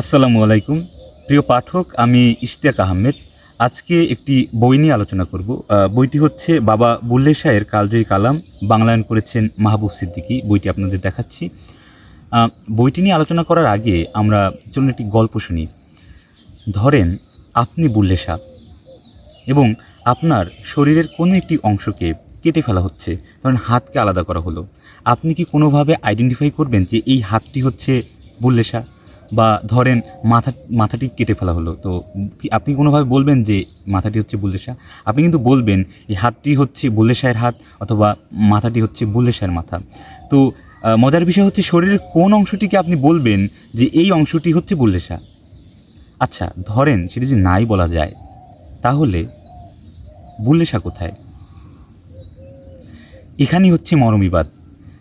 আসসালামু আলাইকুম। প্রিয় পাঠক, আমি ইশতিয়াক আহমেদ। আজকে একটি বই নিয়ে আলোচনা করব। বইটি হচ্ছে বাবা বুল্লে শাহের কালজয়ী কালাম, বাংলায়ন করেছেন মাহবুব সিদ্দিকী। বইটি আপনাদের দেখাচ্ছি। বইটি নিয়ে আলোচনা করার আগে আমরা চলুন একটি গল্প শুনি। ধরেন, আপনি বুল্লে শাহ এবং আপনার শরীরের কোনো একটি অংশকে কেটে ফেলা হচ্ছে। ধরেন, হাতকে আলাদা করা হলো। আপনি কি কোনোভাবে আইডেন্টিফাই করবেন যে এই হাতটি হচ্ছে বুল্লেশা বা ধরেন মাথা, মাথাটি কেটে ফেলা হলো, তো আপনি কোনোভাবে বলবেন যে মাথাটি হচ্ছে বুল্লেশা আপনি কিন্তু বলবেন এই হাতটি হচ্ছে বুল্লেশায়ের হাত অথবা মাথাটি হচ্ছে বুল্লেশায়ের মাথা। তো মজার বিষয় হচ্ছে শরীরের কোন অংশটিকে আপনি বলবেন যে এই অংশটি হচ্ছে বুল্লেশা আচ্ছা ধরেন সেটা যদি নাই বলা যায়, তাহলে বুল্লেশা কোথায়? এখানেই হচ্ছে মরমিবাদ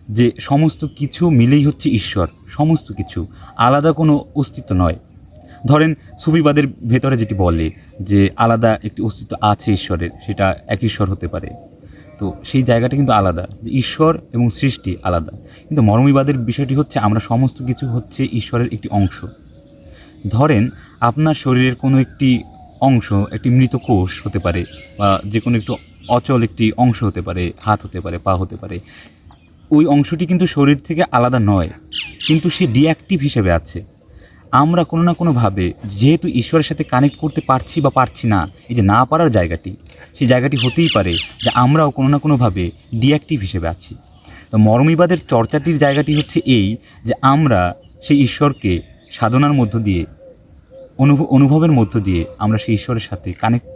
যে সমস্ত কিছু মিলেই হচ্ছে ঈশ্বর, সমস্ত কিছু, আলাদা কোনো অস্তিত্ব নয়। ধরেন সুফিবাদের ভেতরে যেটি বলে যে আলাদা একটি অস্তিত্ব আছে ঈশ্বরের, সেটা এক ঈশ্বর হতে পারে। তো সেই জায়গাটা কিন্তু আলাদা, যে ঈশ্বর এবং সৃষ্টি আলাদা। কিন্তু মরমিবাদের বিষয়টি হচ্ছে আমরা সমস্ত কিছু হচ্ছে ঈশ্বরের একটি অংশ। ধরেন আপনার শরীরের কোনো একটি অংশ, একটি মৃত কোষ হতে পারে বা যে কোনো একটু অচল একটি অংশ হতে পারে, হাত হতে পারে, পা হতে পারে। ওই অংশটি কিন্তু শরীর থেকে আলাদা নয়, কিন্তু সে ডিঅ্যাক্টিভ হিসেবে আছে। আমরা কোনো না কোনোভাবে যেহেতু ঈশ্বরের সাথে কানেক্ট করতে পারছি বা পারছি না, এই যে না পারার জায়গাটি, সেই জায়গাটি হতেই পারে যে আমরাও কোনো না কোনোভাবে ডিঅ্যাক্টিভ হিসেবে আছি। তো মরমিবাদের চর্চাটির জায়গাটি হচ্ছে এই যে আমরা সেই ঈশ্বরকে সাধনার মধ্য দিয়ে অনুভব অনুভবের মধ্য দিয়ে আমরা সেই ঈশ্বরের সাথে কানেক্ট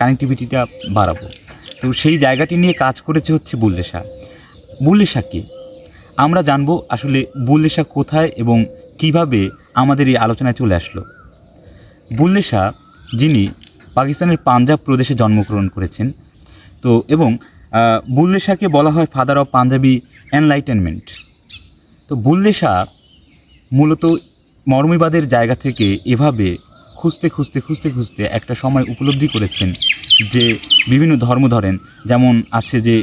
কানেক্টিভিটিটা বাড়াবো। তো সেই জায়গাটি নিয়ে কাজ করেছে হচ্ছে বুল্লেশা বুল্লেশা কে আমরা জানব আসলে বুল্লেশা কোথায় এবং কীভাবে আমাদের এই আলোচনায় চলে আসলো। বুল্লে শাহ যিনি পাকিস্তানের পাঞ্জাব প্রদেশে জন্মগ্রহণ করেছেন তো এবং আহ, বুল্লে শাহকে বলা হয় ফাদার অফ পাঞ্জাবি এনলাইটেনমেন্ট তো বুল্লে শাহ মূলত মর্মীবাদের জায়গা থেকে এভাবে খুঁজতে খুঁজতে খুঁজতে খুঁজতে একটা সময় উপলব্ধি করেছেন যে বিভিন্ন ধর্ম ধরেন যেমন আছে যে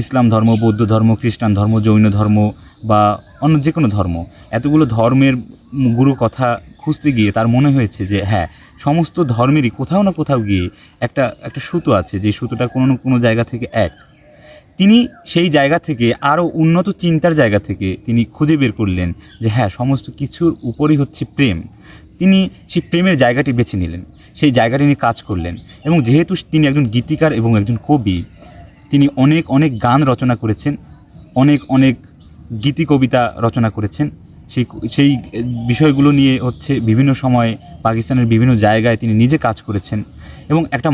ইসলাম ধর্ম, বৌদ্ধ ধর্ম, খ্রিস্টান ধর্ম, জৈন ধর্ম বা অন্য যে কোনো ধর্ম, এতগুলো ধর্মের গুরু কথা খুঁজতে গিয়ে তার মনে হয়েছে যে হ্যাঁ সমস্ত ধর্মেরই কোথাও না কোথাও গিয়ে একটা একটা সুতো আছে যে সুতোটা কোনো না কোনো জায়গা থেকে এক। তিনি সেই জায়গা থেকে আরও উন্নত চিন্তার জায়গা থেকে তিনি খুঁজে বের করলেন যে হ্যাঁ সমস্ত কিছুর উপরই হচ্ছে প্রেম। তিনি সেই প্রেমের জায়গাটি বেছে নিলেন, সেই জায়গাটি নিয়ে কাজ করলেন এবং যেহেতু তিনি একজন গীতিকার এবং একজন কবি তিনি অনেক অনেক গান রচনা করেছেন, অনেক অনেক গীতি কবিতা রচনা করেছেন। সেই সেই বিষয়গুলো নিয়ে হচ্ছে বিভিন্ন সময়ে পাকিস্তানের বিভিন্ন জায়গায় তিনি নিজে কাজ করেছেন। এবং একটা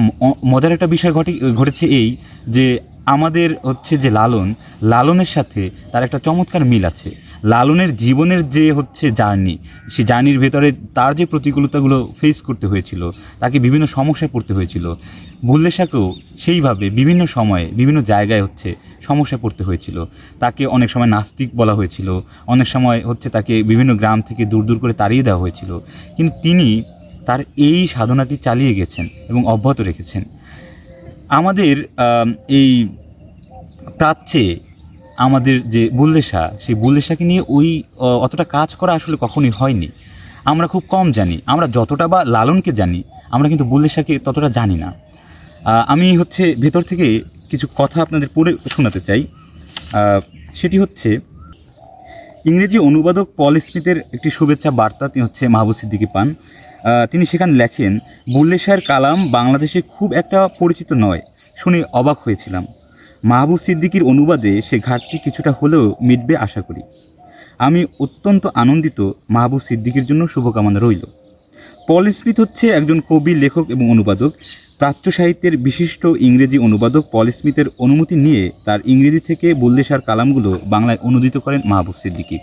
মজার একটা বিষয় ঘটে, ঘটেছে এই যে আমাদের হচ্ছে যে লালন, লালনের সাথে তার একটা চমৎকার মিল আছে। লালনের জীবনের যে হচ্ছে জার্নি, সেই জার্নির ভেতরে তার যে প্রতিকূলতাগুলো ফেস করতে হয়েছিল, তাকে বিভিন্ন সমস্যায় পড়তে হয়েছিল। বুল্লেশাকেও সেইভাবে বিভিন্ন সময়ে, বিভিন্ন জায়গায় হচ্ছে সমস্যায় পড়তে হয়েছিল। তাকে অনেক সময় নাস্তিক বলা হয়েছিল, অনেক সময় হচ্ছে তাকে বিভিন্ন গ্রাম থেকে দূর দূর করে তাড়িয়ে দেওয়া হয়েছিল। কিন্তু তিনি তার এই সাধনাটি চালিয়ে গেছেন এবং অব্যাহত রেখেছেন। আমাদের এই প্রাচ্যে আমাদের যে বুল্লেশা সেই বুল্লেশাকে নিয়ে ওই অতটা কাজ করা আসলে কখনোই হয়নি। আমরা খুব কম জানি। আমরা যতটা বা লালনকে জানি, আমরা কিন্তু বুল্লেশাকে ততটা জানি না। আমি হচ্ছে ভেতর থেকে কিছু কথা আপনাদের পড়ে শোনাতে চাই। সেটি হচ্ছে, ইংরেজি অনুবাদক পল স্মিথের একটি শুভেচ্ছা বার্তা তিনি হচ্ছে মাহবুব সিদ্দিকি পান। তিনি সেখানে লেখেন বুল্লে শাহের কালাম বাংলাদেশে খুব একটা পরিচিত নয়। শুনে অবাক হয়েছিলাম। মাহবুব সিদ্দিকির অনুবাদে সে ঘাটতি কিছুটা হলেও মিটবে আশা করি। আমি অত্যন্ত আনন্দিত মাহবুব সিদ্দিকির জন্য শুভকামনা রইল। পল স্মিথ হচ্ছে একজন কবি, লেখক এবং অনুবাদক। প্রাচ্য সাহিত্যের বিশিষ্ট ইংরেজি অনুবাদক পল স্মিথের অনুমতি নিয়ে তার ইংরেজি থেকে বুল্লেশার কালামগুলো বাংলায় অনুদিত করেন মাহবুব সিদ্দিকী।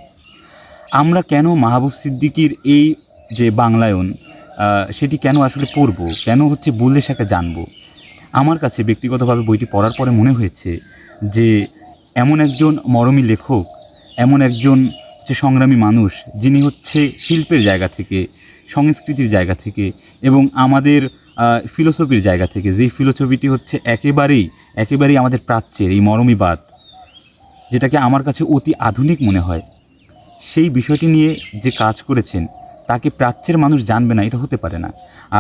আমরা কেন মাহবুব সিদ্দিকির এই যে বাংলায়ন সেটি কেন আসলে পড়ব কেন হচ্ছে বুল্লেশাকে জানব? আমার কাছে ব্যক্তিগতভাবে বইটি পড়ার পরে মনে হয়েছে যে এমন একজন মরমী লেখক, এমন একজন হচ্ছে সংগ্রামী মানুষ, যিনি হচ্ছে শিল্পের জায়গা থেকে, সংস্কৃতির জায়গা থেকে এবং আমাদের ফিলোসফির জায়গা থেকে। যেই ফিলোসফিটি হচ্ছে একেবারেই একেবারেই আমাদের প্রাচ্যের এই মরমীবাদ, যেটাকে আমার কাছে অতি আধুনিক মনে হয়। সেই বিষয়টি নিয়ে যে কাজ করেছেন তাকে প্রাচ্যের মানুষ জানবে না, এটা হতে পারে না।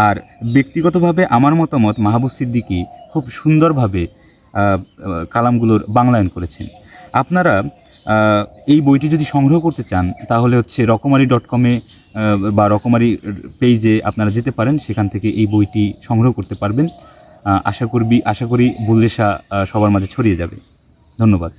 আর ব্যক্তিগতভাবে আমার মতামত মাহবুব সিদ্দিকী খুব সুন্দরভাবে কালামগুলোর বাংলায়ন করেছেন। আপনারা এই বইটি যদি সংগ্রহ করতে চান, তাহলে হচ্ছে রকমারি ডট কমে বা রকমারি পেজে আপনারা যেতে পারেন, সেখান থেকে এই বইটি সংগ্রহ করতে পারবেন। আশা করবি, আশা করি বুল্লেশা সবার মাঝে ছড়িয়ে যাবে। ধন্যবাদ।